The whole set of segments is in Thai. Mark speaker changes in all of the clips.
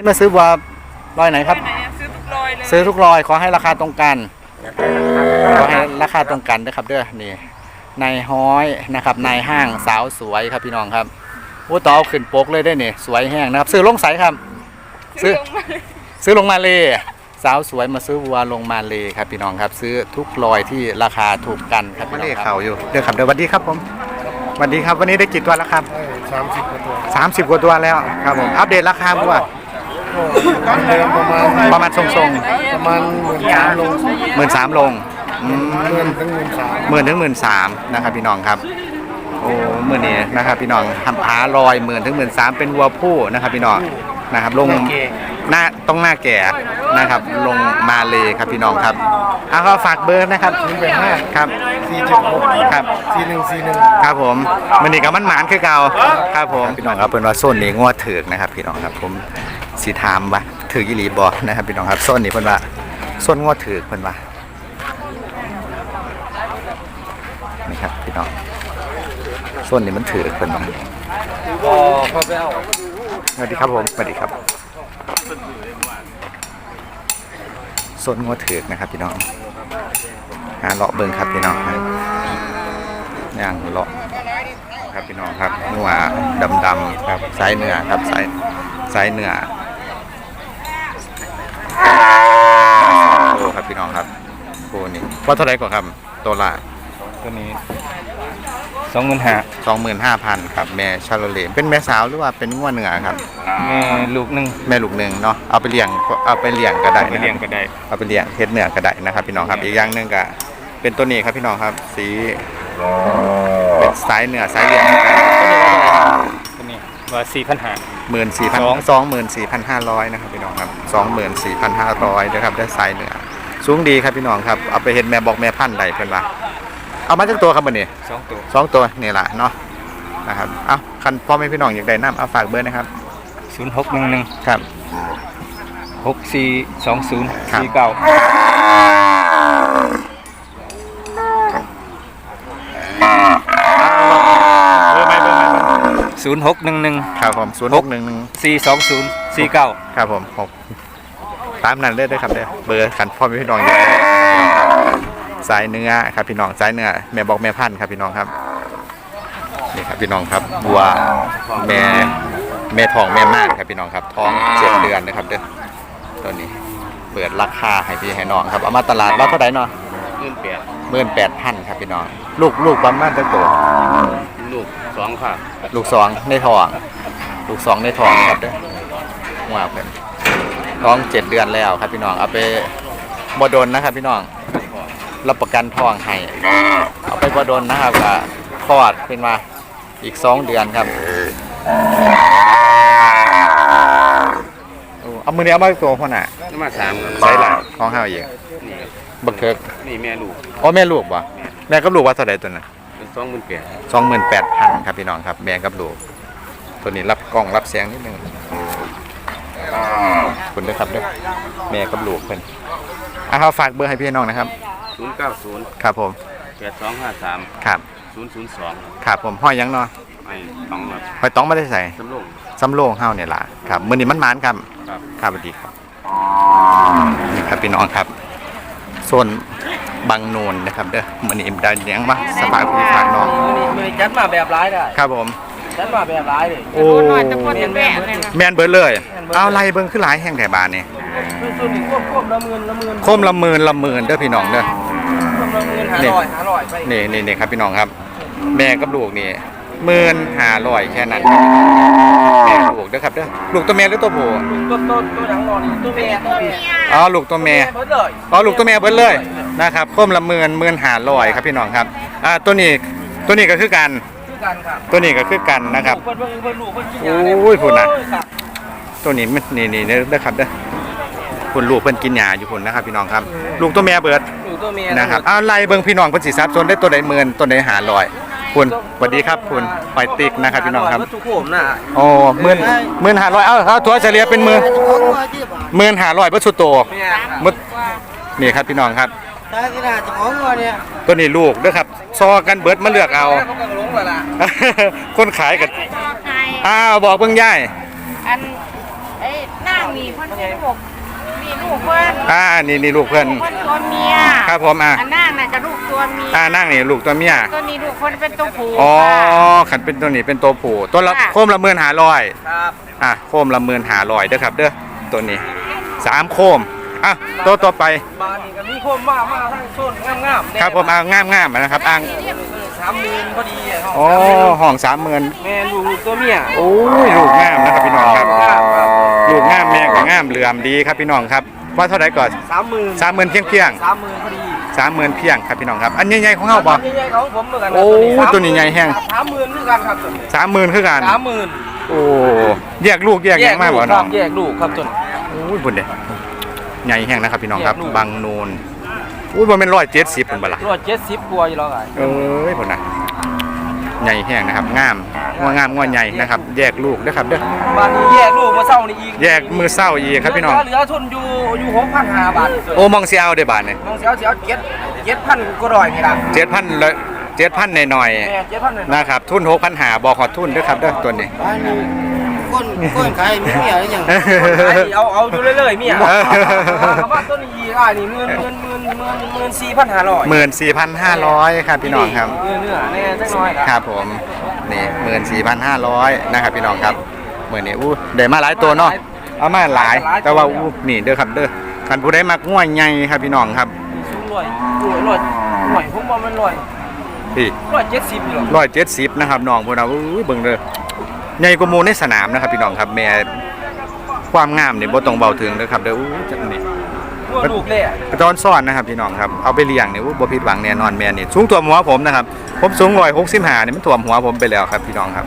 Speaker 1: นี่มาซื้อวัวรอยไหนครับ
Speaker 2: ไปไหนอะซื้อทุกรอยเลย
Speaker 1: ซื้อทุกรอยขอให้ราคาตรงกันขอให้ราคาตรงกันนะครับเด้อนี่นายห้อยนะครับนายห้างสาวสวยครับพี่น้องครับโอ้ต่อเอาขึ้นโปกเลยได้นี่สวยแห้งนะครับ ซื้อลงใสครับ ซื้อ
Speaker 2: ลงมาเลย
Speaker 1: ซื้อลงมาเลยสาวสวยมาซื้อวัวลงมาเลยครับพี่น้องครับ ซื้อทุกรอยที่ราคาถูกกันครับพี่น้องครับเขาอยู่เด้อครับเด้อสวัสดีครับผมสวัสดีครับวันนี้ได้กี่ตัวแล้วครับ
Speaker 3: สามสิบกว่าตัว
Speaker 1: 30กว่าตัวแล้วครับผมอัปเดตราคาวัว
Speaker 3: ก็เดิมประมาณ
Speaker 1: ประมาณทรง
Speaker 3: ประมาณหมื่นสามโล
Speaker 1: ๆหมื่นสามลงอืม
Speaker 3: เงินถึงหมื่นสาม
Speaker 1: หมื่นถึงหมื่นสามนะครับพี่น้องครับโอ้หมื่นนี้นะครับพี่น้องทำผาลอยหมื่นถึงหมื่นสามเป็นวัวผู้นะครับพี่น้องนะครับลงหน้าต้องหน้าแก่นะครับลงมาเลยครับพี่น้องครับเอาก็ฝากเบอร์นะครับ
Speaker 3: ศูนย์แปดห้า
Speaker 1: ครับ
Speaker 3: สี่เจ็ดหก
Speaker 1: ครับ
Speaker 3: สี่หนึ่งสี่หนึ่ง
Speaker 1: ครับผมมันนี่กับมันหมานคือเก่าครับผมพี่น้องครับเป็นว่าโซนนี้งวดถือกนะครับพี่น้องครับผม สีถามว่าถือยี่หลีบอนะครับพี่น้องครับโซนนี้เพิ่นว่าโซนงวดถือกเพิ่นว่านี่ครับพี่น้องโซนนี้มันถือกเพิ่นว่า
Speaker 3: ก็เขาไปเอา
Speaker 1: สวัสดีครับผมสวัสดีครับโซนงวดถือกนะครับพี่น้องหาเลาะเบิ่งครับพี่น้องครับย่างเลาะครับพี่น้องครับหัวดำดำๆครับสายเนื้อครับสายสายเนื้อโอ้ครับ พี่น้องครับโอ้นี่ว่าเท่าไหร่กว่าครับตัวละ
Speaker 3: ตัวนี้สองหมื่นห้า
Speaker 1: สองหมื่นห้าพันครับแม่ชาโลเลมเป็นแม่สาวหรือว่าเป็นงัวเนื้อครับ
Speaker 3: แม่ลูกหนึ่ง
Speaker 1: แม่ลูกหนึ่งเนาะเอาไปเลี้ยงเอาไปเลี้ยงก็ได้
Speaker 3: ไป
Speaker 1: นะค
Speaker 3: เลี้ยง
Speaker 1: รับ
Speaker 3: ก็ได้
Speaker 1: เอาไปเลี้ยงเฮ็ดเนื้อก็ได้นะครับ พี่น้องครับอีกอย่างหนึงก็เป็นตัวนี้ครับพี่น้องครับ สีเป็นสายเนื้อสายเลี้ยงเหมือนกันตัวนี้ว่าเท่าไหร่ครับ
Speaker 3: ตัวนี้ว่าสี่พันห้า
Speaker 1: หมื่นสี่พัน
Speaker 3: สอง
Speaker 1: สองหมื่นสี่พันห้าร้อยนะครับพี่น้องครับสองหมื่นสี่พันห้าร้อยนะครับได้ไซส์เนื้อ สูงดีครับพี่น้องครับเอาไปเห็นแม่บอกแม่พันธุ์ใดเพิ่นว่าเอามาจากตัวครับบัดนี้
Speaker 3: สองตัว
Speaker 1: สองตัวนี่แหละเนาะนะครับเอาคันพ่อแม่พี่น้องอยากได้น้ำเอาฝากเบอร์นะครับ
Speaker 3: ศูนย์หกหนึ่งหนึ่ง
Speaker 1: ครับ
Speaker 3: หกสี่สองศูนย์
Speaker 1: ครับ
Speaker 3: สี่เก้า
Speaker 1: เบอร์ไหมเบอร์ไหมเบอร์ไหม
Speaker 3: ศูนย์หกหนึ่งหนึ่ง
Speaker 1: ครับผมศูนย์หกหนึ่งหนึ่ง
Speaker 3: สี่สองศูนย์สี่เก้า
Speaker 1: ครับผมหก ตามนั้นเลยได้อครับเด้อเบอร์คันพ่อแม่พี่น้องอยากได้สายเนื้อครับพี่น้องสายเนื้อแม่บอกแม่พันธุ์ครับพี่น้องครับนี่ครับพี่น้องครับบัวแม่แม่ทองแม่ม่านครับพี่น้องครับท้องเจ็ดเดือนนะครับเด้อตัวนี้เปิดราคาให้พี่ให้น้องครับเอามาตลาดเราเท่าไหร่เนาะ
Speaker 3: เงินแปด
Speaker 1: หมื่นแปดพันครับพี่น้องลูกลูกประมาณเท่าตัว
Speaker 3: ลูกสองค่ะ
Speaker 1: ลูกสองในท้อง ลูกสองในท้องครับเด้อว้าวเพิ่น ท้องเจ็ดเดือนแล้วครับพี่น้องเอาไปบดนนะครับพี่น้องรับประกันท้องให้เอาไปบดนนะครับก็คลอดเป็นมาอีกสองเดือนครับโอ้เอามือนี้เอามาตัวพ่อน่ะ
Speaker 3: น้ำมาสามครับ
Speaker 1: ใส่หลังของเฮาเอง
Speaker 3: นี่ครับ
Speaker 1: บักเทิก
Speaker 3: นี่แม่ลูก
Speaker 1: อ๋อแม่ลูกบ่แม่กับลูกว่าเท่าใดตัวน่ะ
Speaker 3: เป็นสองหมื่นแปด
Speaker 1: สองหมื่นแปดพันครับพี่น้องครับ แม่กับลูกตัวนี้รับกล้องรับเสียงนิดนึง คุณด้วยครับด้วยแม่กับลูกเพิ่นอะเขาฝากเบอร์ให้พี่น้องนะครับ
Speaker 3: ศูนย์เก้าศูนย์
Speaker 1: ครับผม
Speaker 3: แปดสองห้าสาม
Speaker 1: ครับ
Speaker 3: ศูนย์ศูนย์สอง
Speaker 1: ครับผมห้อยหยังเนาะ
Speaker 3: ไอ้สองแบบ
Speaker 1: ห้อยต้องไม่ได้ใส่
Speaker 3: สำโรง
Speaker 1: ซ้ำโล่งเฮาเนี่ยล่ะครับมื้อนี้มันหมานครับ
Speaker 3: ครับ
Speaker 1: ครับสวัสดีครับนี่ครับพี่น้องครับโซนบางนูนนะครับเด้อมื้อนี้ได้เลี้ยงมาสภาพพี่ฝากน้อง
Speaker 4: มือจัดมาแบบร้ายได้
Speaker 1: ครับผม
Speaker 4: จัดมาแบบร้ายเลย
Speaker 1: โอ้
Speaker 2: หน่อยแต่พอจะแบะเลยนะ
Speaker 1: แม่นเบิดเลย เอาไล่เบิ่งคือหลายแห่งแถวบ้านนี่
Speaker 4: ส่วนนี้ควบควบละหมื่นละหมื่น
Speaker 1: โคมละหมื่นละหมื่นเด้อพี่น้องเด้อ
Speaker 4: ควบละหมื่นหา
Speaker 1: นี่
Speaker 4: ร้อยหาร้อยไป
Speaker 1: นี่นี่นี่ครับพี่น้องครับ แม่กับลูกนี่หมื่นห้าร้อยแค่นั้นแม่ลูกเด้อครับเด้อลูกตัวแม่หรือตัวผู้
Speaker 4: ตัวตัวตัวหนังรอนี่ตัวแม่ตัวแม่
Speaker 1: อ๋อลูกตัวแม่
Speaker 4: เบิดเลย
Speaker 1: อ๋อลูกตัวแม่เบิดเลยนะครับโคมละหมื่นหมื่นห้าร้อยครับพี่น้องครับอ่าตัวนี้ตัวนี้ก็คือกัน
Speaker 4: คือ กันครับ
Speaker 1: ตัวนี้ก็คือกันนะครับ
Speaker 4: เพิ่นเพิ่นเพิ่นลูกเพิ่นกิน
Speaker 1: โอ้ยพูดนะ
Speaker 4: โอ้ครับ
Speaker 1: ตัวนี้มันนี่นี่เด้อครับเด้อคุณลูกเพิ่นกินยาอยู่พุ่นนะครับ พี่น้องครับ ลูกตัวแม่เบิด
Speaker 4: ลูกตัวแม่
Speaker 1: นะครับเอาไล่เบิ่งพี่น้องเพิ่นสิทรัพย์ส่วนได้ตัวใดหมื่นตัวใดหาร้อยคุณสวัสดีครับคุณปอยติ๊กนะครับพี่น้องครับ
Speaker 4: วัตถุโขมน่ะ
Speaker 1: โอ้หมื่นหมื่นห้าร้อยเอ้าเอาถัวเฉลี่ยเป็นหมื่นหมื่นห้าร้อยเพื่อสุดโต
Speaker 4: แม่ครับ
Speaker 1: หมดนี่ครับพี่น้องครับ
Speaker 4: ถ้าที่น่าจะของงัวเนี่ย
Speaker 1: ตัวนี้ลูกเด้อครับซอกันเบิดมาเลือกเอา
Speaker 4: เขาก็ล งแล้วล่ะ
Speaker 1: คนขายกัน
Speaker 2: บอกใคร
Speaker 1: อ้าวบอกเบิ่งย่าย
Speaker 2: อันไอ้นนั่งนี่เพิ่นมีลูกมีลูกเพิ่น
Speaker 1: อ่านี่นี่ลูกเพื่อน
Speaker 2: เพิ่นตัวเมีย
Speaker 1: ครับผมอะ
Speaker 2: อันนั่งน่ะกับลูกตัวเมีย
Speaker 1: อ่านั่งนี่ลูกตัวเมีย
Speaker 2: ตัวนี้ลูกเพิ่นเป็นตัวผู้
Speaker 1: อ๋อ
Speaker 2: ค่ะ
Speaker 1: ขันเป็นตัวนี้เป็นตัวผู้ตัวละ
Speaker 2: ค่ะ
Speaker 1: โคมละหมื่นหาลอย
Speaker 4: ครับ
Speaker 1: อะโคมละหมื่นหาลอยเด้อครับ เด้อตัวนี้สามโคมอะตัวต่อไป
Speaker 4: บ้านนี้ก็มีคนมามาทั้งโซนงามๆ
Speaker 1: ครับผมอ่างามงามๆนะครับอ่าง
Speaker 4: สามหมื่นพอดีอะครับ
Speaker 1: อ๋อห้องสามหมื่น
Speaker 4: แม่ลูกลูกตัวเมีย
Speaker 1: โอ้ยลูกงามนะครับพี่น้องครับ
Speaker 4: ครับครับ
Speaker 1: ลูกงามแม่ก็งามเหลื่อมดีครับพี่น้องครับว่าเท่าไหร่ก่อน
Speaker 4: สามหมื่น
Speaker 1: สามหมื่นเพียงเพียง
Speaker 4: สามหมื่นพอดี
Speaker 1: สามหมื่นเพียงครับพี่น้องครับ อันใหญ่ๆของเฮาบ่
Speaker 4: ใหญ่ๆของผมเหมือนกัน
Speaker 1: โอ้ตัวนี้ใหญ่แห้ง
Speaker 4: สามหมื่นคือกันครับตัวนี้
Speaker 1: สามหมื่นคือกัน
Speaker 4: สามหมื่น
Speaker 1: โอ้แยกลูกแยกหยังมากบ่
Speaker 4: ค
Speaker 1: น้
Speaker 4: รั
Speaker 1: อง
Speaker 4: แยกลูกครับตัวนี้
Speaker 1: โอ้ยบุญเด้ใหญ่แห้งนะครับพี่น้องครับ
Speaker 4: แยกลูก
Speaker 1: บางนูน อุ้ยบ่แม่นร้อยเจ็ดสิบเป็นบ่ล่ะ
Speaker 4: ร้อยเจ็ดสิบกว่าอยู่แล้วไง
Speaker 1: เอ้ยพุ่นน่ะใหญ่แห้งนะครับงามงวงามงวใหญ่นะครับ แยกลูกเด้อครับเด้อ
Speaker 4: บ้านนี้แยกลูกมาเศร้านี่อีก
Speaker 1: แยกมือเศร้าอีกครับพี่น้อง
Speaker 4: เหลือทุนอยู่อยู่หกพันห้าบาท
Speaker 1: โอ้มองสิเอาได้บาทนี่
Speaker 4: มองเสียวเสียวเจ็ดเจ็ดพันก็ร้อยนี่ละ
Speaker 1: 7,000ละ7,000หน่อย
Speaker 4: แม่เจ็ดพันเลย
Speaker 1: ๆนะครับทุน6,000หาบ่ขอทุนเด้อครับเด้อตัวนี้
Speaker 4: อันนี้ก้นก้นขายมีเมียหรือยัง
Speaker 1: เออ
Speaker 4: เอาเอาอยู่เรื่อยๆเมีย
Speaker 1: เออ
Speaker 4: คำว่าต้นนี้อ่านี่หมื่นหมื่น หมื่นหมื่นหมื่นสี่พันห้าร้อย
Speaker 1: หมื่นสี่พันห้าร้อยครับพี่น้องครับ
Speaker 4: เนื้อเนื้อแน่จังน้อย
Speaker 1: ครับผมนี่หมื่นสี่พันห้าร้อยนะครับพี่น้องครับเมื่อนี้อู้ได้มาหลายตัวเนาะเอามาหลายแต่ว่าอู้นี่เด้อครับเด้อคันผู้ใดมักง่วยใหญ่ครับพี่น้องครับ
Speaker 4: สูงร้อยร้อยร้อยร้อยผมว่ามันร้อย
Speaker 1: พี่
Speaker 4: ร้อยเจ็ดสิบอยู่หรอก
Speaker 1: ร้อยเจ็ดสิบนะครับน้องพวกเราอู้เบิ่งเด้อใหญ่กว่าหมูในสนามนะครับพี่น้องครับแม่ความงามนี่บ่ต้องเบาถึงเด้อครับเด้ออู้จังนี่
Speaker 4: หัวลูกเลยอะ
Speaker 1: กระตอนซ่อนนะครับพี่น้องครับเอาไปเลี้ยงนี่อู้บ่ผิดหวังแน่นอนแม่นี่สูงตัวหัวผมนะครับผมสูง165นี่มันท่วมหัวผมไปแล้วครับพี่น้องครับ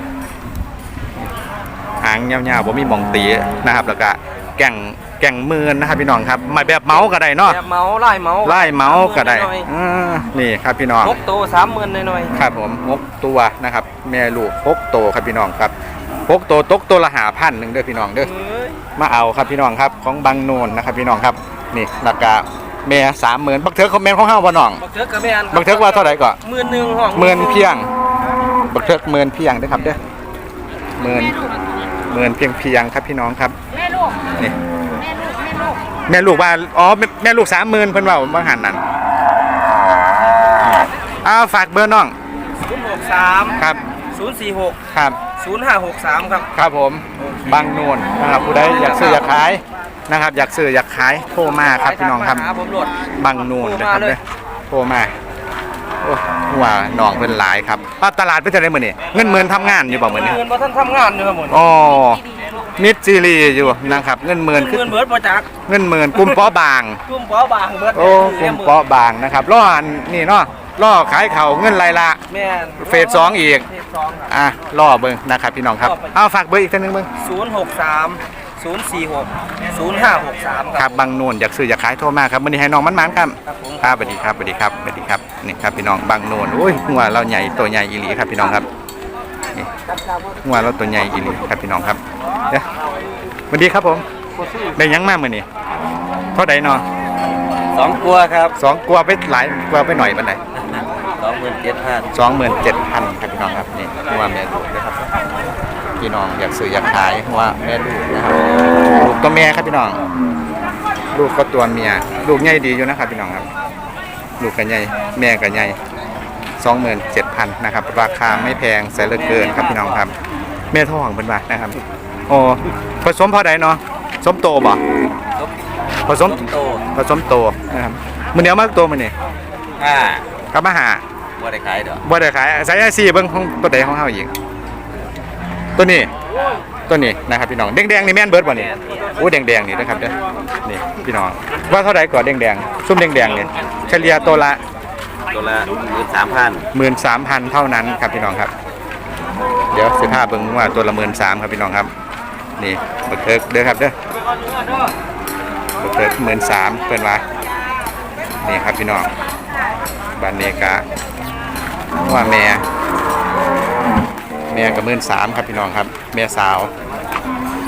Speaker 1: หางยาวๆผมมีหมองตีนะครับแล้วก็แก่งแก่งมือนะครับพี่น้องครับมาแบบเมาส์ก็ได้เนาะ
Speaker 4: แบบเมาไล่เมา
Speaker 1: ไล่เมาส์ก็ได้
Speaker 4: หน่อย
Speaker 1: อืมนี่ครับพี่น้อง
Speaker 4: ๆหกโตสามหมื่นหน่อย
Speaker 1: ครับผมหกตัวนะครับแม่ลูกหกตัวครับพี่น้องครับหกตัวตกตัวละหาพันหนึ่งเด้อพี่น้อง
Speaker 4: ๆ
Speaker 1: เด้อ
Speaker 4: เอ้ย
Speaker 1: มาเอาครับพี่น้องครับของบางโนนนะครับพี่น้องครับ นี่ราคาแม่สามหมื่นบักเถอคอมเมนต์ของเฮาบ่น้อง
Speaker 4: บักเทิกกับแม่น
Speaker 1: บักเทิกว่าเท่าไหร่ก่อน
Speaker 4: หมื่นหนึ่งห้อง
Speaker 1: หมื่นเพียง บักเถอหมื่นเพียงเด้อครับเด้อหมื่นหมื่นเพียงเพียงครับพี่น้องครับ
Speaker 2: แม่ลูก
Speaker 1: นี่
Speaker 2: แม่ลูก แม่ลูก
Speaker 1: แม่ลูกว่า อ๋อ แม่แม่ลูกสามหมื่นเพิ่นเว่าบางหันนั่นอ้าวฝากเบอร์น้อง
Speaker 4: ศูนย์หกสาม
Speaker 1: ครับ
Speaker 4: ศูนย์สี่หก
Speaker 1: ครับ
Speaker 4: ศูนย์ห้าหกสามครับ
Speaker 1: ครับผม บางนูนนะครับผู้ใดอยากซื้ออยากขาย นะครับ อยากซื้ออยากขายโทรมาครับพี่น้องครับ
Speaker 4: หาผมโหลด
Speaker 1: บางนูนนะครับ
Speaker 4: โทรมาเลย
Speaker 1: เด้อโทรมาโอ้ว่าน้องเพิ่นหลายครับป้าตลาดเพิ่นจะได้มื้อนี้เงินหมื่นทำงานอยู่บ่มื้อนี้
Speaker 4: เงินบ่ท่านทำงานอยู่ครับผม
Speaker 1: อ๋อมิดซีรีอยู่นะครับ เงินหมื่นคือ
Speaker 4: เงินเบิดประจักษ์
Speaker 1: เงินหมื่นกลุ่มเปาะบาง
Speaker 4: กลุ่มเปอบางเบิด
Speaker 1: โอ้กลุ่มเปาะบางนะครับล่ออันนี่เนาะล่อขายเข่าวเงินไรละ
Speaker 4: แม่น
Speaker 1: เฟสสองอีก
Speaker 4: เฟสสองครับ
Speaker 1: อะล่อเบิ่งนะครับพี่น้องครับเอาฝากเบอร์อีกทีนึงเบิ่ง
Speaker 4: ศูนย์หกสาม ศูนย์สี่หกศูนย์ห้าหกสาม
Speaker 1: ครับบางนูนอยากซื้ออยากขายโทรมาครับมื้อนี้ให้น้องมันๆครับ
Speaker 4: ครับผม
Speaker 1: ครับสวัสดีครับสวัสดีครับสวัสดีครับนี่ครับพี่น้องบางนูนโอ้ยหัวเราใหญ่ตัวใหญ่อีหลีครับพี่น้องครับนี่หัวเราตัวใหญ่อีหลีครับพี่น้องครับเด้อสวัสดีครับผมได้หยังมามื้อนี้เท่าใดเนาะ
Speaker 4: สองตัวครับ
Speaker 1: สองกลัวไปหลายกลัวไปหน่อยปานใด
Speaker 4: สองหมื่นเจ็ดพัน
Speaker 1: สองหมื่นเจ็ดพันครับพี่น้องครับนี่หัวแม่ลูกนะครับ พี่น้องอยากซื้ออยากขายหัวแม่ลูกนะครับลูกตัวแม่ครับพี่น้อง ลูกก็ตัวเมีย ลูกใหญ่ดีอยู่นะครับพี่น้องครับ ลูกกันใหญ่แม่กันใหญ่สองหมื่นเจ็ดพันนะครับ ราคาไม่แพงแสนเหลือเกินครับพี่น้องครับ แม่ท้องเป็นบาทนะครับโอ้ผสมพอใดเนาะสมโตบ่ผสม
Speaker 4: โต
Speaker 1: ผสมโตนะครับมันเดียวมากตัวมันนี่
Speaker 4: อ่า
Speaker 1: กับมาหา
Speaker 4: บ่ได้ขายดอก
Speaker 1: บ่ได้ขายสายอาชีพเบิ่งของตัวใดของเฮาอีก ตัวนี้ตัวนี้นะครับพี่น้องแดงๆนี่แม่นเบิดบ่นี่โอ้แดงๆนี่นะครับเด้อนี่พี่น้องว่าเท่าไหร่ก่อนแดงๆซุ่มแดงๆนี่เฉลี่ยตัวละ
Speaker 3: ตัวละหมื่นสามพัน
Speaker 1: 13,000เท่านั้นครับพี่น้องครับ เดี๋ยวสิพาเบิ่งว่าตัวละ13,000ครับพี่น้องครับ นี่บักเทิกเด้อครับเด้อบักเทิก13,000เพิ่นว่านี่ครับพี่น้องบ้านเนกะว่าแม่ แม่กับมื่นสามครับพี่น้องครับ แม่สาว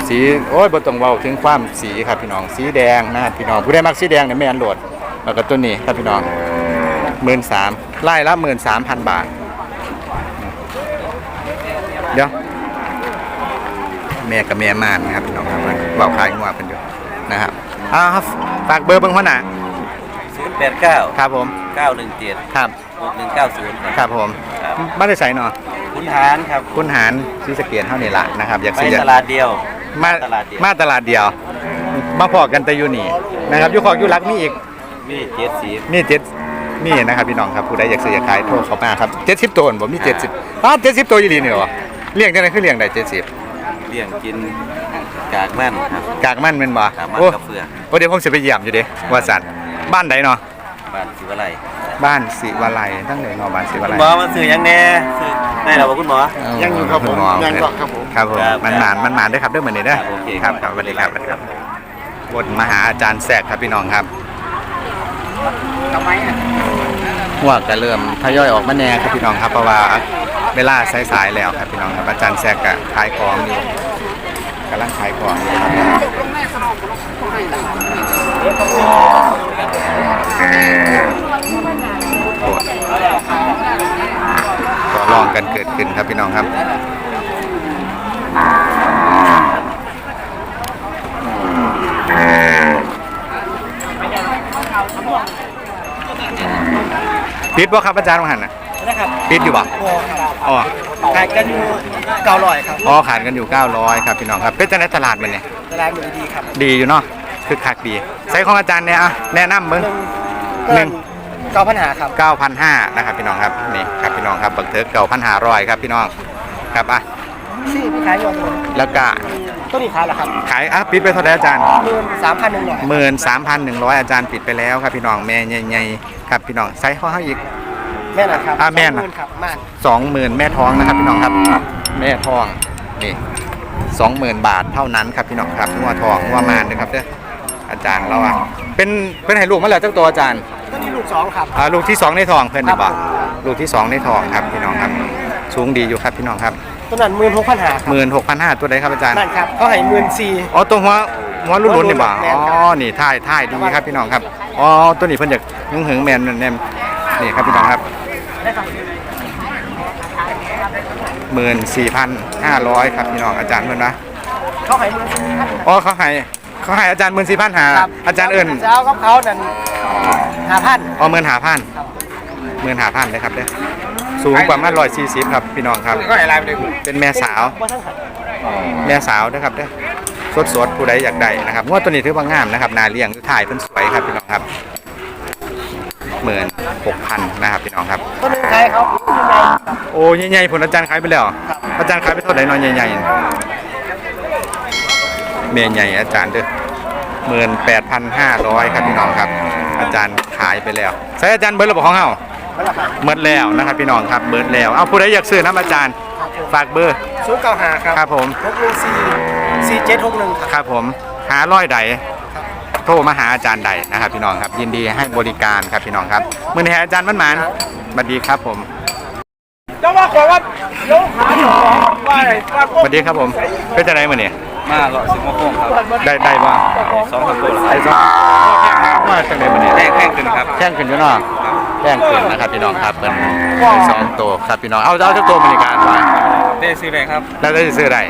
Speaker 1: สีโอ้ยบ่ต้องเว้าถึงความสีครับพี่น้อง สีแดงนะครับพี่น้องผู้ใดมักสีแดงเนี่ยแม่นโหลดแล้วก็ตัวนี้ครับพี่น้องหมื่นสามไล่ละหมื่นสามพันบาท เดี๋ยวแม่กับแม่ม่านนะครับพี่น้องครับเว้าขายงัวเป็นอยู่นะครับอ้าวฝากเบอร์เบิ่งหัวหน้า
Speaker 3: ศูนย์แปดเก้า
Speaker 1: ครับผม
Speaker 3: เก้าหนึ่งเจ็ด
Speaker 1: ครับ
Speaker 3: หกหนึ่งเก้าศูนย์
Speaker 1: ครับผม
Speaker 3: ครับ
Speaker 1: บ้านได้ใส่เนาะ
Speaker 3: คุณหารครับ
Speaker 1: คุณหารซีสะเกียนเท่านี้ละนะครับ อยาก
Speaker 3: ไป
Speaker 1: ซื้อ
Speaker 3: ตลาดเดียว
Speaker 1: มา
Speaker 3: ตลาดเดียว
Speaker 1: มาตลาดเดียว มาพอกันแต่อยู่นี่นะครับอยู่ขอกอยู่รักมีอีก
Speaker 3: มีเจ็ดสี
Speaker 1: มีเจ็ดมีนะครับพี่น้องครับผู้ใดอยากซื้ออยากขายโทรเข้ามาครับเจ็ดสิบตัวผมมีเจ็ดสิบอ้าเจ็ดสิบตัวอยู่ดีนี่เหรอเลี้ยงจังไดคือเลี้ยงได้เจ็ดสิบ
Speaker 3: เลี้ยงกินกากแม่นครับ
Speaker 1: กากมันเป็นบ่
Speaker 3: กากมัน
Speaker 1: โอ้
Speaker 3: กับเฟือก
Speaker 1: โอ้เดี๋ยวผมจะไปเยี่ยมอยู่เด้ว่าสัตว์บ้านใดเนาะ
Speaker 3: บ้านศิวไลย
Speaker 1: บ้านศิวาลัยตั้งแต่เนาะบ้านศิวา
Speaker 3: คุ
Speaker 1: ลั
Speaker 3: ณ
Speaker 1: ย
Speaker 3: หมอมาซื้อยังแน่ซื้อ ได้แล้วบ่คุณหมอ
Speaker 1: ยังอยู่ครับผมยังก็ครับผมครับผม
Speaker 3: ครับ
Speaker 1: มันหมานมันหมานด้วยครับด้วยเหมือนนี้เด้อ
Speaker 3: ครับโอเค
Speaker 1: ครับครับสวัสดีครับสวัสดีครับบทมหาอาจารย์แสกครับพี่น้องครับ
Speaker 2: ทำไมอะ
Speaker 1: หัวก็เริ่มทยอยออกมาแน่ครับพี่น้องครับเพราะว่าเวลาสายๆแล้วครับพี่น้องครับอาจารย์แซกก็ขายของอยู่กำลังขายของอยู่ครับต่อรอง กันเกิดขึ้นครับพี่น้องครับปิดบ่ครับอาจารย์วังหันนะ
Speaker 4: นะครับ
Speaker 1: ปิดอยู่บ่
Speaker 4: โอ้ครับ
Speaker 1: อ๋อ
Speaker 4: ขายกันอยู่เก้าร้อยครับ
Speaker 1: อ๋อขายกันอยู่900ครับพี่น้องครับเป็นจังได๋ตลาดมันเนี่ย
Speaker 4: ตลาดมือดีครับ
Speaker 1: ดีอยู่เนาะคือคักดีใส่ของอาจารย์เนี่ยอะแนะนำเบิ่ง
Speaker 4: หนึ่งเก้าพันหาครับ
Speaker 1: 9,500นะครับพี่น้องครับนี่ ครับพี่น้องครับบักเทิร์ก9,500ครับพี่น้องครับอะ
Speaker 4: สี่พี่ขายอยู่ตัว
Speaker 1: แล้วก็
Speaker 4: ตัวนี้ขายเหรอครับ
Speaker 1: ขายอะปิดไปเท่าไหร่อาจารย์
Speaker 4: หมื่นสามพันหนึ่งร้อย
Speaker 1: 13,100อาจารย์ปิดไปแล้วครับพี่น้องแม่ใหญ่ๆครับพี่น้องใส่ของเฮาอีก
Speaker 4: แม่นะครับ
Speaker 1: อ่าแม่น่ะ
Speaker 4: สองหครับม่าน
Speaker 1: สองหมื่นแม่ท้องนะครับพี่น้องครับ แม่ท้องนี่สองหมื่นบาทเท่านั้นครับพี่น้องครับงัวทองงัวมานนะครับเด้ออาจารย์เราอะเป็นเป็นให้ลูกมาแล้วเจ้าตัวอาจารย์
Speaker 4: ตัวนี้ลูก สองครับ
Speaker 1: อ่าลูกที่สองในทองเพื่อน
Speaker 4: ครั
Speaker 1: นะ
Speaker 4: บ
Speaker 1: บอกลูกที่สองในทองครับพี่น้องครับ สูงดีอยู่ครับพี่น้องครับ
Speaker 4: ตัวนั้นหมื่นหกพันหาครับ
Speaker 1: หมื่นหกพันห้าตัวใดครับอาจารย์
Speaker 4: นั่นครับเขาให้หมื่นสี่
Speaker 1: อ๋อตัวหัวหัวรุ่นๆนี่บ่
Speaker 4: แม่
Speaker 1: อ๋
Speaker 4: น
Speaker 1: อ
Speaker 4: ครับ
Speaker 1: นี่ท่ายท่ายดีครับพี่น้องครับอ๋อตัวนี้เพิ่นอยากหึงหึงๆแมนแนมนี่ครับพี่น้องครับหมื่นสี่พันห้าร้อยครับพี่น้องอาจารย์เพื่อนนะ
Speaker 4: เขาให้หมื่นสี่พัน
Speaker 1: อ๋อเขาให้เขาให้อาจารย์หมื่นสี่พันหาอาจารย์เอิญ
Speaker 4: เจ้ากับเขานั่น ห้าพัน
Speaker 1: อ๋อหมื่นหาพันหมื่นหาพันเลยครับเด้อสูงกว่ามาร้อยสี่สิบครับพี่น้องครับ
Speaker 4: ก็ให้ลายไปเลย
Speaker 1: เป็นแม่สาว
Speaker 4: ว่าทั้งหัน
Speaker 1: แม่สาวนะครับเด้อสดสดๆผู้ใดอยากได้นะครับงวดตัวนี้ถือว่างามนะครับนาเลี้ยงถ่ายเพิ่นสวยครับพี่น้องครับหมื่นหกพันนะครับพี่น้องครับ
Speaker 4: ตัวหนึงขายเขายังไงครับ
Speaker 1: โอ้ใหญ่ๆผลอาจารย์ขายไปแล้วอาจารย์ขายไปเท่าไหร่นอนใหญ่ๆเมยใหญ่อาจารย์เด้อ หมื่นแปดพันห้าร้อยครับพี่น้องครับ อาจารย์ขายไปแล้วใช้อาจารย์เบิร์ดระบบของเฮา
Speaker 4: นั่นแหละครับ
Speaker 1: เบิร์ดแล้วนะครับพี่น้องครับเบิร์ดแล้วเอาผู้ใดอยากซื้อน้ำอาจารย์ฝากเบอร์
Speaker 4: ศูนย์เก้าหาครับ
Speaker 1: ครับผม
Speaker 4: หกหนึ่งสี่สี่เจ็ดหกหนึ่งครับ
Speaker 1: ครับผมหาร้อยใดโทรมาหาอาจารย์ใดนะครับพี่น้องครับ ยินดีให้บริการครับพี่น้องครับมือนี้ให้อาจารย์มันหมานสวัสดีครับผม
Speaker 4: เจ้าว่าขอว่าโยกขาหนอว่าอะไรว่า
Speaker 1: สวัสดีครับผมเป็นจะไรมือนี้
Speaker 3: มาก็สิบโมงครับ
Speaker 1: ได้ได้บ่
Speaker 3: สองสามตัวแล้ว
Speaker 1: ไอ้สองว่าจังได๋มื้อนี้
Speaker 3: แห้งแห้งขึ้นครับ
Speaker 1: แข่งขึ้นอยู่เนาะแข่งขึ้นนะครับพี่น้องครับเป็นสองตัวครับพี่น้องเอาเอาเจ้าตัวบริการว่า
Speaker 3: ได้ซื้อเลยครับ
Speaker 1: แล้วได้ซื้อได้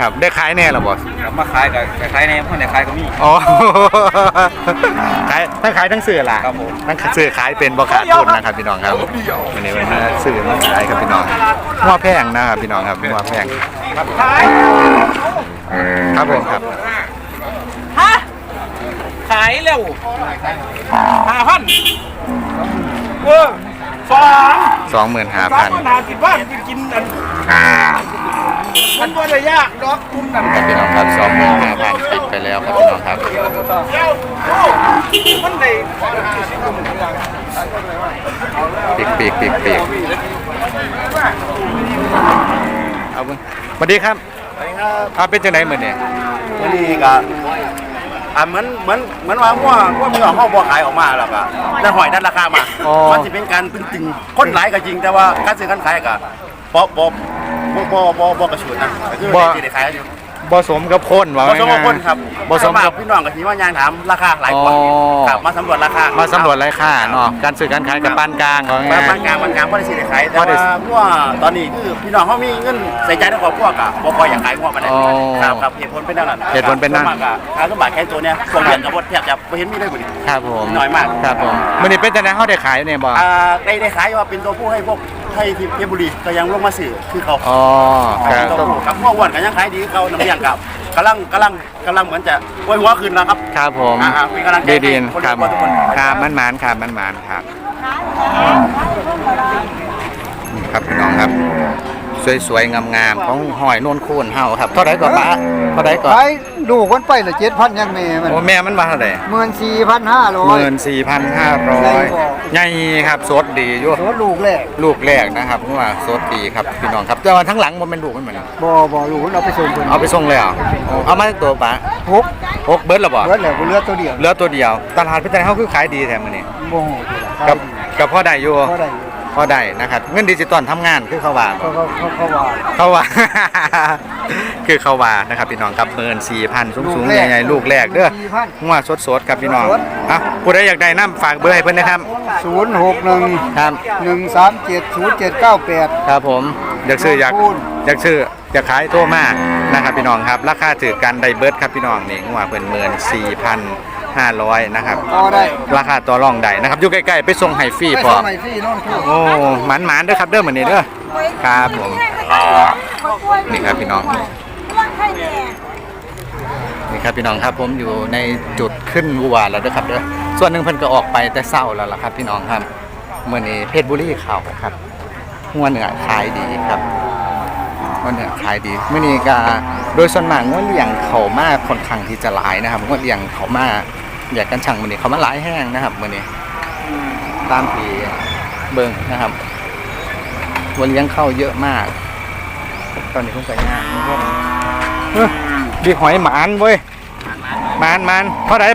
Speaker 1: ครับได้ขายแน่หรอบ่
Speaker 3: ครับมาขายกับขายในพ่อในขายก็มี
Speaker 1: อ๋อขายทั้งขายทั้งซื้อล่ะ
Speaker 3: ครับผม
Speaker 1: ทั้งซื้อขายเป็นบ่ขาดทุนนะครับพี่น้องครับวันนี้มันมาซื้อมาขายครับพี่น้องหัวแพงนะครับพี่น้องครับหัวแพง
Speaker 4: ขาย
Speaker 1: ครับผมครับ
Speaker 4: ฮะขายเร็วห้าพันเออสอง
Speaker 1: สองหมื่นห้า
Speaker 4: สอง
Speaker 1: พัน
Speaker 4: มันหาสิบบ้านไปกินอันมันบ่ได้ยากดอกคุณนั่น
Speaker 1: ครับพี่น้องครับสองหมื่นห้าพันปิดไปแล้วครับพี่น้องครับ
Speaker 4: เดี๋ยวโอ้มันได้
Speaker 1: ปีกปีกปีกปีกเอาเบิ่งสวัสดีครับ อ่าเป็นจังไดมื้อนี้
Speaker 5: วันนี้ก็อ่าเหมือนเหมือนเหมือนว่าว่าว่ามีของห้องบัวขายออกมาแล้วก็ได้หอยดันราคามามันจะเป็นการตึงๆคนหลายก็จริง แต่ว่าการซื้อการขายก็บ่บ่บ่บ่บ่บ่กระชุนนะก็คือได้ที่ได้ขายกันอยู่
Speaker 1: บบ่สมกับคนว่า
Speaker 5: บ่สมกับคนครับ
Speaker 1: บ่สมกับ
Speaker 5: พี่น้องกับที่ว่ายางถามราคาหลายกว่า
Speaker 1: อ๋อ
Speaker 5: ครับมาสำรวจราคา
Speaker 1: มาสำรวจราคาเนาะการซื้อการขายกับปานกลางว่า
Speaker 5: มา
Speaker 1: ง่าย
Speaker 5: ปานกลางปานกลางบ่ได้สิได้ขายแต่
Speaker 1: บ่ได้
Speaker 5: ว่าพวกตอนนี้คือพี่น้องเขามีเงินใส่ใจในครอบครัวกะบ่พออยากขายงัวปานใด
Speaker 1: อ๋อ
Speaker 5: ครับครับเหตุผลเป็นนั่นน่ะ
Speaker 1: เหตุผลเป็นนั่น
Speaker 5: ส่วมากกะค่าสมบัติแค่ตัวเนี้ยช่วงเดือนกับบ่แทบจะบ่เห็นมีเลยบ่นี่
Speaker 1: ครับผม
Speaker 5: น้อยมาก
Speaker 1: ครับผมมื้อนี้เป็นจังได๋เฮาได้ขายเนี่ยบ่
Speaker 5: อ่าได้ได้ขายว่าเป็นตัวผู้ให้พวก ให้ที่เพชรบุรีก็ยังลงมาซื้อคือเขา
Speaker 1: อ๋อค
Speaker 5: เป็
Speaker 1: รั
Speaker 5: น
Speaker 1: บ
Speaker 5: ตัวผู้กับพ่ออ้วนก็ยังขายดีคือเขาน้ำเลี้ยงกับกำลังกำลังกำลังเหมือนจะโวยหัวขึ้นนะครับ
Speaker 1: ครับผม
Speaker 5: อ่าๆเป็นกำลังใจ
Speaker 1: ดี
Speaker 5: ให้
Speaker 1: ดี
Speaker 5: คน
Speaker 1: ครับ
Speaker 5: ทุกคน
Speaker 1: ครับมันหมานครับมันหมานครับนี่ครับพี่น้องครับ สวยๆงามๆของหอยโนนคูนเฮาครับเท่าไหร่ก็ป้าเท่าไหร่ก็
Speaker 2: ขายดูคนไปละเจ็ดพันยังแม่มัน
Speaker 1: โอ้แม่มันมาเท่าไหร่
Speaker 2: หมื่นสี่พันห้าร้อ
Speaker 1: ห
Speaker 2: ย
Speaker 1: มื่นสี่พันห้าร้อยใหญ่ครับสดดีอยู่
Speaker 2: รถลูกแรก
Speaker 1: ลูกแรกนะครับเพราะว่าสดดีครับพี่น้องครับแต่ว่าทั้งหลังมันเป็นลูกมันเหมือน
Speaker 2: บ่บ่ลูกเราไปส่งคน
Speaker 1: เอาไปส่งเลยเหรอเอามาตัวปะ
Speaker 2: หก
Speaker 1: หกเบิร์ดหรอบ่
Speaker 2: เบิดแล้วกูเหลือตัวเดียว
Speaker 1: เหลือตัวเดียวตลาดพิจารณาเขาคือขายดีแถมมือนี้
Speaker 2: โม่โห
Speaker 1: กับกับพ่อได้อยู่
Speaker 2: เขาได้อยู่
Speaker 1: พ่อได้นะครับเงินดิจิตอลทำงานคือเขาว่า
Speaker 2: เขาเขาเขาเขาว่า
Speaker 1: เขาว่า คือเขาว่านะครับพี่น้องครับเมินสี่พันสูงสูง
Speaker 2: ลูกแรก
Speaker 1: ใหญ่ๆลูกแรกเด้อ
Speaker 2: 14,000
Speaker 1: งัวสดๆครับพี่น้อง
Speaker 2: สด
Speaker 1: อะผู้ใดอยากได้น้ำฝากเบอร์ให้เพิ่นนะครับ
Speaker 2: ศูนย์หกหนึ่ง
Speaker 1: ครับ
Speaker 2: หนึ่งสามเจ็ดศูนย์เจ็ดเก้าแปด
Speaker 1: ครับผมอยากซื้ออยาก
Speaker 2: ขอบคุณ
Speaker 1: อยากซื้ออยากขายโทรมานะครับพี่น้องครับราคาถือกันไดเบิร์ดครับพี่น้องนี่งัวเพิ่นเมินสี่พัน ห้าร้อยนะครับ
Speaker 2: ต่อได้
Speaker 1: ราคาต่อรองได้นะครับอยู่ใกล้ๆไปส่งให้ฟรี
Speaker 2: ไป
Speaker 1: พร้อ
Speaker 2: ส่ง
Speaker 1: ม
Speaker 2: ไหนพี่น้องคู่
Speaker 1: โอ้หมันหมันๆเด้อครับเด้อเหมือนนี้เด้อครับผม นี่ครับพี่น้อง นี่ครับพี่น้องครับผมอยู่ในจุดขึ้นวัวแล้วเด้อครับเด้อส่วนหนึ่งเพิ่นก็ออกไปแต่เศร้าแล้วล่ะครับ พี่น้องครับเมื่อนี้เพชรบุรีเขาครับงัวเหนือขายดีครับงัวเหนือขายดีเมื่อนี้ก็โดยส่วนมากงัวเลี้ยงเขามาค่อนข้างที่จะหลายนะครับงัวเลี้ยงเขามา อยากกันช่างมื่อนี้เขามาหลายแห้งนะครับมื่อนี้ตามปีเบิงนะครับวันเลี้ยงเข้าเยอะมาก ตอนนี้ผมใส่งานพวกเฮ้ยดีหอยหมานเว้ยหมานหมานเท่าไหร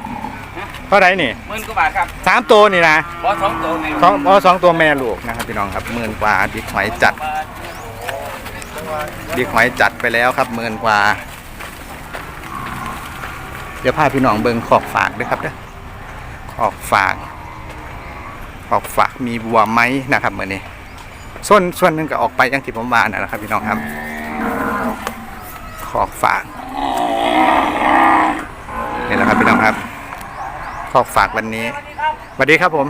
Speaker 1: เท่าไหรนี่
Speaker 3: หมื่นกว่าบาทครับ
Speaker 1: สามตัวนี่นะ
Speaker 3: บอสสองตัวนี่
Speaker 1: สองอ๋อสองตัวแม่ลูกนะครับพี่น้องครับหมื่นกว่าดีหอยจัดดีหอยจัดไปแล้วครับหมื่นกว่าเดี๋ยวพาพี่น้องเบิงขอกฝากด้วยครับเด้อขอกฝากออกฝากมีบัวไหมนะครับเมื่อนี้ส่วนส่วนหนึ่งก็ออกไปอย่างที่ผมว่านั่นแหละครับ พี่น้องครับ ขอกฝากนี่แหละครับพี่น้องครับ ขอกฝากวันนี้สวัสดีครับผม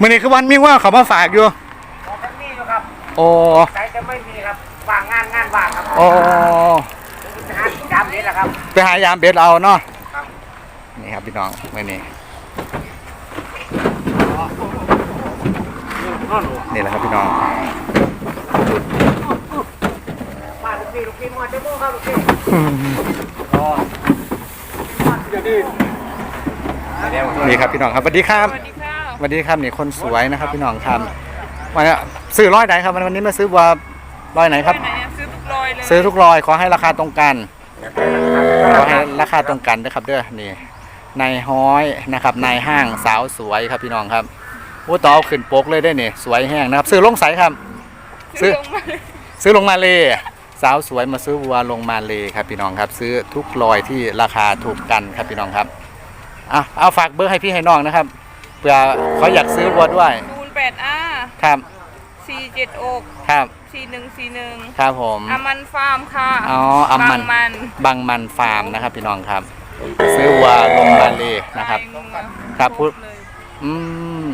Speaker 1: มื่อนี้คือวันมีว่าเขามาฝากอยู่
Speaker 4: มันมีอยู่ครับ
Speaker 1: โอ้
Speaker 4: ใช้จะไม่มีครับ ว่างงานงานว่างครับ
Speaker 1: โอ้
Speaker 4: จะหาจามนี้แหละครับ
Speaker 1: ไปหายามเบ็ดเอาเนาะนี่ครับพี่น้องมื่อนี้นี่แหละครับพี่น้อง
Speaker 4: มาลูกพี่ลูกพี่มาเจ้าโม่ครับลูกพี่
Speaker 1: นี่ครับพี่น้องครับสวัสดีครับ
Speaker 6: สวัสดีค่ะ
Speaker 1: สวัสดีครับนี่คนสวยนะครับ พี่น้องครับวันนี้ซื้อร้อยไหนครับวันนี้มาซื้อบัวร้อยไหนครับ
Speaker 6: ไปไหน อะซื้อทุกรอยเลย
Speaker 1: ซื้อทุกรอยขอให้ราคาตรงกัน ขอให้ราคาตรงกันนะครับ เด้อนี่นายห้อยนะครับนายห้างสาวสวยครับพี่น้องครับโอ้ต่อเอาขึ้นปกเลยได้เนี่ยสวยแห้งนะครับ ซื้อลงใสครับ ซื้อ
Speaker 6: ลงมาเลย
Speaker 1: ซื้อลงมาเลยสาวสวยมาซื้อวัวลงมาเลยครับพี่น้องครับ ซื้อทุกรอยที่ราคาถูกกันครับพี่น้องครับอะเอาฝากเบอร์ให้พี่ให้น้องนะครับเผื่อเขาอยากซื้อวัวด้วย
Speaker 6: คูณแปดอา
Speaker 1: ครับ
Speaker 6: สี่เจ็ดอก
Speaker 1: ครับ
Speaker 6: สี่หนึ่งสี่หนึ่ง
Speaker 1: ครับผม
Speaker 6: อามันฟาร์มค่ะ
Speaker 1: อ๋ออามัน
Speaker 6: บางมัน
Speaker 1: บางมันฟาร์มนะครับพี่น้องครับซื้อวัวลงมาเลยนะครับ
Speaker 6: ใช่งัว
Speaker 1: ครับพูด
Speaker 6: เลย
Speaker 1: อืม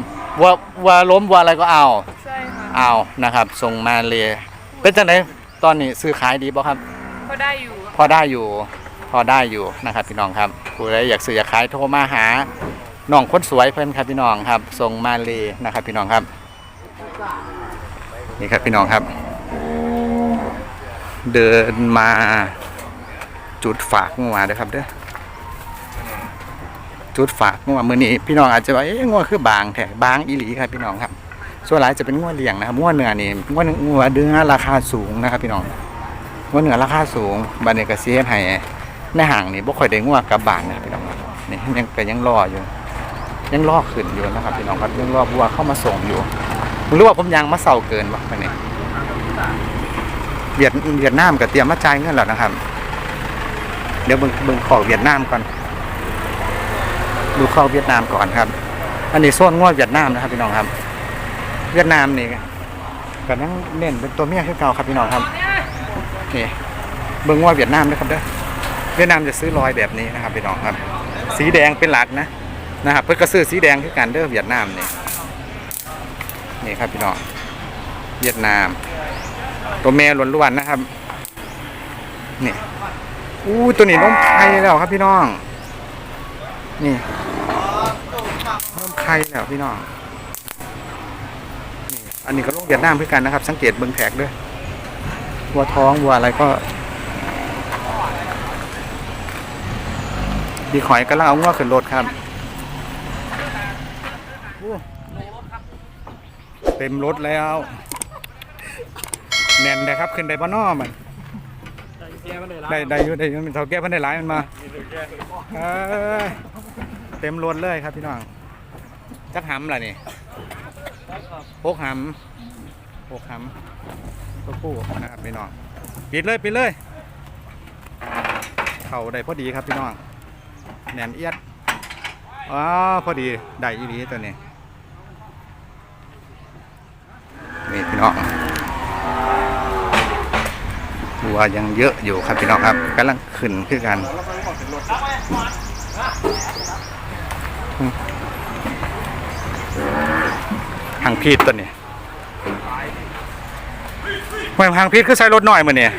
Speaker 1: วัววัวล้มวัวอะไรก็เอา
Speaker 6: ใช่ค่ะ
Speaker 1: เอานะครับ ส่งมาเลย เป็นจังไดตอนนี้ซื้อขายดีป่ะครับ
Speaker 6: ก็ได้อยู่
Speaker 1: พอได้อยู่พอได้อยู่นะครับพี่น้องครับผู้ใดอยากซื้ออยากขายโทรมาหาน้องคนสวยเพื่อนครับพี่น้องครับส่งมาเลยนะครับพี่น้องครับ นี่ครับพี่น้องครับ เดินมาจุดฝากงัวด้อครับเด้อจุดฝากงัวมือนี้พี่น้องอาจจะว่าเอ๊ะงัวคือบางแท้บางอีหลีครับพี่น้องครับ ส่วนหลายจะเป็นงัวเลี้ยงนะครับงัวเนื้อนี่งัวงัวเนื้อราคาสูงนะครับ พี่น้องงัวเนื้อราคาสูงบันี้ก็สิเฮ็ดให้ในห้างนี่บ่ค่อยได้งัวกับบานนะพี่น้องครับนี่ยังก็ยังรออยู่ ยังรอขึ้นอยู่นะครับพี่น้องครับยังรอบัวเข้ามาส่งอยู่รือว่าผมยังมาเศร้าเกินวะไปนี่ เวียดเวียดนามก็เตรียมมาจ่ายเงินแล้วนะครับ เดี๋ยวเบิ่งเบิ่งของเวียดนามก่อน ดูเข้าเวียดนามก่อนครับ อันนี้โซนงวดเวียดนามนะครับพี่น้องครับ เวียดนามนี่ก็ยังเน้นเป็นตัวเมียคือเก่าครับพี่น้องครับนี่เบิ่งงวดเวียดนามนะครับเด้อเวียดนามจะซื้อลอยแบบนี้นะครับพี่น้องครับ สีแดงเป็นหลักนะนะครับเพิ่นก็ซื้อสีแดงคือกันเด้อเวียดนามนี่นี่ครับพี่น้องเวียดนาม ตัวแม่ล้วนๆนะครับ นี่อู้ตัวนี้น้มไข่แล้วครับพี่น้อง นี่น้มไข่แล้วพี่น้องนี่อันนี้ก็ลงเวียดนามเพื่อกันนะครับ สังเกตเบิ้งแท็กด้วยวัวท้องวัวอะไรก็ดีขอยก็ลังเอางัวขึ้นรถครับเต็มรถแล้ว แน่นเลยครับขึ้นได้บ่นอมันได้ได้อยู่ได้อยู่มันเท่าแก่เพันได้หลายมันมาเอ้ยเต็มรถเลยครับพี่น้องจักหำล่ะนี่พกหำพกหำตัวผู้นะครับพี่น้องปิดเลยปิดเลย เข่าได้พอดีครับพี่น้องแน่นเอียดอ๋อพอดีได้อีดีตัวนี้นี่พี่น้อง วัวยังเยอะอยู่ครับพี่น้องครับกำลังขึ้นคือกันหางพีดตัวนี้ไม่หางพีดคือใช้รถหน่อยมือเนี่ย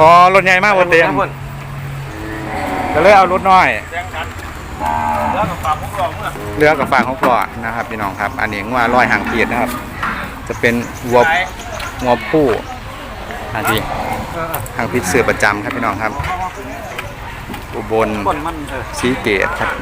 Speaker 1: อ๋อรถใหญ่มากบนเตียงก็เลยเอารถน้อย
Speaker 3: แล้วกับปากพวกเราเมื่อ
Speaker 1: เรือกับฟางของปลอดนะครับพี่น้องครับ อันนี้ว่าร้อยหางพีดนะครับ จะเป็นวัว งัวผู้อันที่ทางพิษเสือประจำครับพี่น้องครับ อุบล
Speaker 3: คนมันเออ
Speaker 1: สีเกตครับ